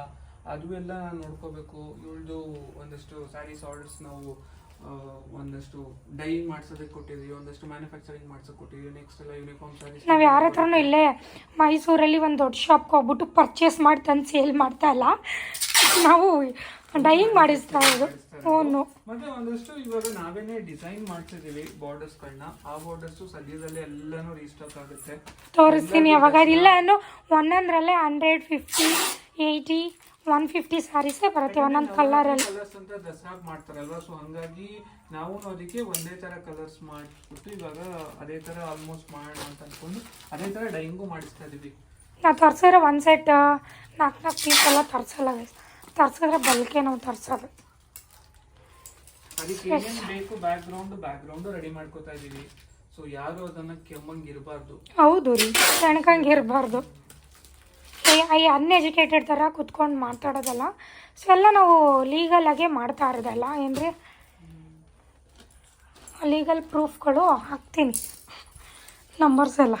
ಅದು ಎಲ್ಲ ನೋಡ್ಕೋಬೇಕು. ಇವಳದು ಒಂದಷ್ಟು ಸ್ಯಾರೀಸ್ ಆರ್ಡರ್ಸ್ ನಾವು ಒಂದಷ್ಟು ಡೈಯಿಂಗ್ ಮಾಡ್ಸೋದಕ್ಕೆ ಕೊಟ್ಟಿದ್ವಿ ಒಂದಷ್ಟು ಮ್ಯಾನುಫ್ಯಾಕ್ಚರಿಂಗ್ ಮಾಡ್ಸೋಕೆ ಕೊಟ್ಟಿದ್ವಿ. ನೆಕ್ಸ್ಟ್ ಎಲ್ಲ ಯೂನಿಫಾರ್ಮ್ ಸ್ಯಾರೀಸ್ ನಾವು ಯಾರ ಹತ್ರನೂ ಇಲ್ಲೇ ಮೈಸೂರಲ್ಲಿ ಒಂದು ದೊಡ್ಡ ಶಾಪ್ಗೆ ಹೋಗ್ಬಿಟ್ಟು ಪರ್ಚೇಸ್ ಮಾಡಿ ತಂದು ಸೇಲ್ ಮಾಡ್ತಾ ಇಲ್ಲ. ನಾವು ಡೈಯಿಂಗ್ ಮಾಡಿಸ್ತಾ ಇರೋದು. ಫೋನು ಮತ್ತೆ ಒಂದಷ್ಟು ಇವಾಗ ನಾವೇನೆ ಡಿಸೈನ್ ಮಾಡ್ಸಿದೀವಿ ಬಾರ್ಡರ್ಸ್ ಗಳನ್ನ ಆ ಬಾರ್ಡರ್ಸ್ ಸದ್ಯದಲ್ಲೇ ಎಲ್ಲಾನು ರೀಸ್ಟಾಕ್ ಆಗುತ್ತೆ. ತೋರಿಸ್ತೀನಿ ಯಾವಾಗ ಇಲ್ಲ ಅನ್ನು ಒಂದೊಂದರಲ್ಲೇ hundred fifty eighty one fifty ಸ್ಯಾರೀಸೇ ಬರುತ್ತೆ ಒಂದೊಂದು ಕಲರಲ್ಲಿ ಕಲರ್ಸ್ ಅಂತ ದಸರಾಗ್ ಮಾಡ್ತಾರಲ್ವಾ ಸೊ ಹಂಗಾಗಿ ನಾವು ಅದಕ್ಕೆ ಒಂದೇ ತರ ಕಲರ್ಸ್ ಮಾಡ್ಬಿಟ್ಟು ಇವಾಗ ಅದೇ ತರ ಆಲ್ಮೋಸ್ಟ್ ಮಾಡೋಣ ಅಂತ ಅನ್ಕೊಂಡು ಅದೇ ತರ ಡೈಯಿಂಗು ಮಾಡಿಸ್ತಾ ಇದೀವಿ. ನಾವು ತರ್ಸಿದ್ರೆ ಒಂದು ಸೆಟ್ ನಾಲ್ಕು ನಾಲ್ಕು ಪೀಸ್ ಎಲ್ಲ ತರ್ಸಲ್ಲ. ತರ್ಸಿದ್ರೆ ಬಲ್ಕೆ ನಾವು ತರ್ಸೋದು. ಅದಕ್ಕೆ ಏನೇನ್ ಬೇಕು back ground back ground ready ಮಾಡ್ಕೋತಾ ಇದೀವಿ. ಸೊ ಯಾರು ಅದನ್ನ ಕೆಮ್ಮಂಗೆ ಇರಬಾರ್ದು. ಹೌದು ರೀ ಸೆಣ್ಕಂಗೆ ಇರಬಾರ್ದು. ಐ ಅನ್ಎಜುಕೇಟೆಡ್ ಥರ ಕುತ್ಕೊಂಡು ಮಾತಾಡೋದಲ್ಲ. ಸೊ ಎಲ್ಲ ನಾವು ಲೀಗಲಾಗೆ ಮಾಡ್ತಾ ಇರೋದಲ್ಲ. ಏನ್ರಿ? ಲೀಗಲ್ ಪ್ರೂಫ್ಗಳು ಹಾಕ್ತೀನಿ. ನಂಬರ್ಸ್ ಎಲ್ಲ.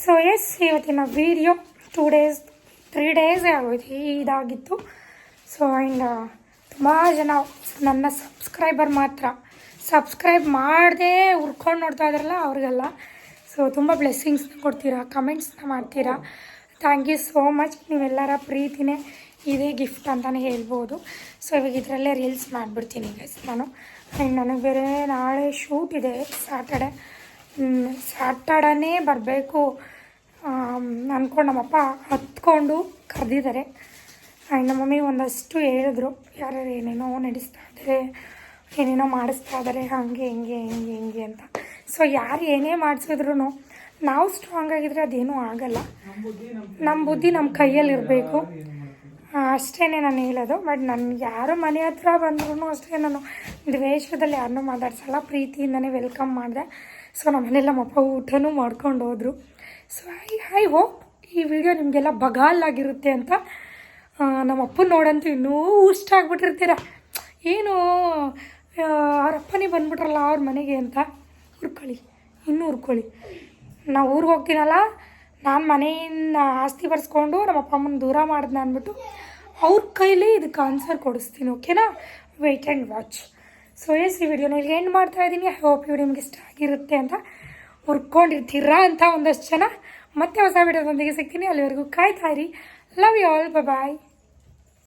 ಸೊ ಎಸ್ ಇವತ್ತಿನ ವಿಡಿಯೋ ಟೂ ಡೇಸ್ ತ್ರೀ ಡೇಸೇ ಆಗೋಯ್ತು. ಇದಾಗಿತ್ತು. ಸೊ ಆ್ಯಂಡ್ ತುಂಬ ಜನ ನನ್ನ ಸಬ್ಸ್ಕ್ರೈಬರ್ ಮಾತ್ರ. ಸಬ್ಸ್ಕ್ರೈಬ್ ಮಾಡದೆ ಹುರ್ಕೊಂಡು ನೋಡ್ತಾ ಇದ್ರಲ್ಲ ಅವ್ರಿಗೆಲ್ಲ. ಸೊ ತುಂಬ ಬ್ಲೆಸ್ಸಿಂಗ್ಸ್ನ ಕೊಡ್ತೀರಾ? ಕಮೆಂಟ್ಸ್ನ ಮಾಡ್ತೀರಾ? ಥ್ಯಾಂಕ್ ಯು ಸೋ ಮಚ್ ನೀವೆಲ್ಲರ ಪ್ರೀತಿನೇ ಇದೇ ಗಿಫ್ಟ್ ಅಂತಲೇ ಹೇಳ್ಬೋದು. ಸೊ ಇವಾಗ ಇದರಲ್ಲೇ ರೀಲ್ಸ್ ಮಾಡಿಬಿಡ್ತೀನಿ ಗೈಸ್ ನಾನು. ಆ್ಯಂಡ್ ನನಗೆ ಬೇರೆ ನಾಳೆ ಶೂಟ್ ಇದೆ ಸ್ಯಾಟರ್ಡೆ ಸ್ಯಾಟರ್ಡೇ ಬರಬೇಕು. ಅಂದ್ಕೊಂಡು ನಮ್ಮಪ್ಪ ಹತ್ಕೊಂಡು ಕರೆದಿದ್ದಾರೆ. ಆ್ಯಂಡ್ ನಮ್ಮ ಮಮ್ಮಿ ಒಂದಷ್ಟು ಹೇಳಿದ್ರು. ಯಾರ್ಯಾರು ಏನೇನೋ ನಡೆಸ್ತಾ ಇದ್ದಾರೆ ಏನೇನೋ ಮಾಡಿಸ್ತಾ ಇದ್ದಾರೆ ಹಾಗೆ, ಹಿಂಗೆ ಹಿಂಗೆ ಹಿಂಗೆ ಅಂತ. ಸೊ ಯಾರು ಏನೇ ಮಾಡಿಸಿದ್ರು ನಾವು ಸ್ಟ್ರಾಂಗ್ ಆಗಿದ್ರೆ ಅದೇನೂ ಆಗಲ್ಲ. ನಮ್ಮ ಬುದ್ಧಿ ನಮ್ಮ ಕೈಯಲ್ಲಿರಬೇಕು. ಅಷ್ಟೇ ನಾನು ಹೇಳೋದು. ಬಟ್ ನನಗೆ ಯಾರು ಮನೆ ಹತ್ರ ಬಂದ್ರೂ ಅಷ್ಟೇ ನಾನು ದ್ವೇಷದಲ್ಲಿ ಯಾರನ್ನೂ ಮಾತಾಡ್ಸಲ್ಲ. ಪ್ರೀತಿಯಿಂದನೇ ವೆಲ್ಕಮ್ ಮಾಡಿದೆ. ಸೊ ನಮ್ಮನೆಲ್ಲ ನಮ್ಮಪ್ಪ ಊಟನೂ ಮಾಡ್ಕೊಂಡು ಹೋದರು. ಸೊ ಐ ಐ ಹೋಪ್ ಈ ವಿಡಿಯೋ ನಿಮಗೆಲ್ಲ ಬಗಾಲಾಗಿರುತ್ತೆ ಅಂತ ನಮ್ಮ ಅಪ್ಪನ ನೋಡಂತೂ ಇನ್ನೂ ಇಷ್ಟ ಆಗ್ಬಿಟ್ಟಿರ್ತೀರ. ಏನು ಆ, ಅವ್ರ ಅಪ್ಪನೇ ಬಂದ್ಬಿಟ್ರಲ್ಲ ಅವ್ರ ಮನೆಗೆ ಅಂತ. ಹುರ್ಕೊಳ್ಳಿ ಇನ್ನೂ ಹುರ್ಕೊಳ್ಳಿ ನಾವು ಊರಿಗೆ ಹೋಗ್ತೀನಲ್ಲ, ನಾನು ಮನೆಯಿಂದ ಆಸ್ತಿ ಬರ್ಸ್ಕೊಂಡು ನಮ್ಮ ಅಪ್ಪ ಅಮ್ಮನ ದೂರ ಮಾಡಿದ್ನ ಅಂದ್ಬಿಟ್ಟು ಅವ್ರ ಕೈಲಿ ಇದಕ್ಕೆ ಆನ್ಸರ್ ಕೊಡಿಸ್ತೀನಿ ಓಕೆನಾ wait and watch so yes ಈ ವಿಡಿಯೋನ ಇಲ್ಲಿ ಎಂಡ್ ಮಾಡ್ತಾ ಇದ್ದೀನಿ. ಐ ಹೋಪ್ ವಿಡಿಯೋ ನಿಮ್ಗೆ ಇಷ್ಟ ಆಗಿರುತ್ತೆ ಅಂತ ಹುರ್ಕೊಂಡಿರ್ತೀರಾ ಅಂತ ಒಂದಷ್ಟು ಜನ ಮತ್ತೆ ಹೊಸ ವಿಡಿಯೋದೊಂದಿಗೆ ಸಿಗ್ತೀನಿ. ಅಲ್ಲಿವರೆಗೂ ಕಾಯ್ತಾ ಇರಿ. Love you all bye